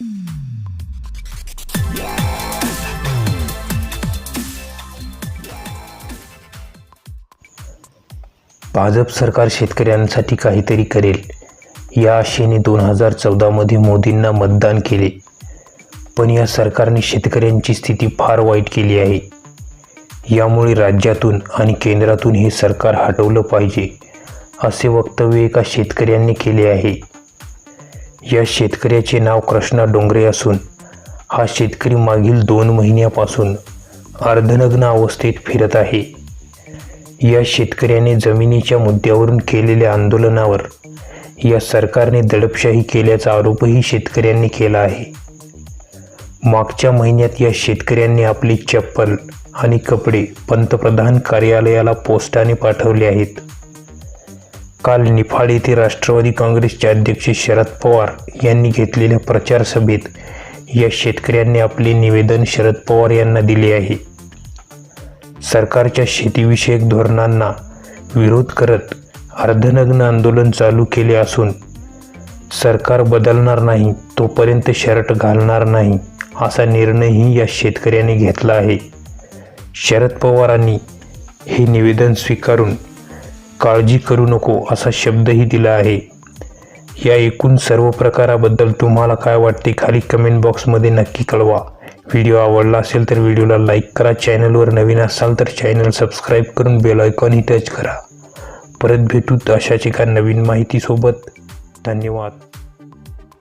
भाजप सरकार शेतकऱ्यांसाठी काहीतरी करेल. या आशेने दोन हजार चौदामध्ये मोदींना मतदान केले. पण या सरकारने शेतकऱ्यांची स्थिती फार वाईट केली आहे. यामुळे राज्यातून आणि केंद्रातून हे सरकार हटवलं पाहिजे असे वक्तव्य एका शेतकऱ्यांनी केले आहे. या शेतकऱ्याचे नाव कृष्णा डोंगरे असून हा शेतकरी मागील दोन महिन्यापासून अर्धनग्न अवस्थेत फिरत आहे. या शेतकऱ्याने जमिनीच्या मुद्द्यावरून केलेल्या आंदोलनावर या सरकारने दडपशाही केल्याचा आरोपही शेतकऱ्यांनी केला आहे. मागच्या महिन्यात या शेतकऱ्यांनी आपली चप्पल आणि कपडे पंतप्रधान कार्यालयाला पोस्टाने पाठवले आहेत. काल निफाड येथे राष्ट्रवादी काँग्रेसचे अध्यक्ष शरद पवार यांनी घेतलेल्या प्रचार सभेत या शेतकऱ्यांनी आपले निवेदन शरद पवार यांना दिले आहे. सरकारच्या शेतीविषयक धोरणांना विरोध करत अर्धनग्न आंदोलन चालू केले असून सरकार बदलणार नाही तोपर्यंत शर्ट घालणार नाही असा निर्णयही या शेतकऱ्याने घेतला आहे. शरद पवारांनी हे निवेदन स्वीकारून काळजी करू नको असा शब्दही दिला आहे. या एकूण सर्व प्रकाराबद्दल तुम्हाला काय वाटते खाली कमेंट बॉक्समध्ये नक्की कळवा. व्हिडिओ आवडला असेल तर व्हिडिओला लाईक करा. चॅनलवर नवीन असाल तर चॅनल सबस्क्राईब करून बेल आयकॉनही टच करा. परत भेटू अशाच एका नवीन माहितीसोबत. धन्यवाद.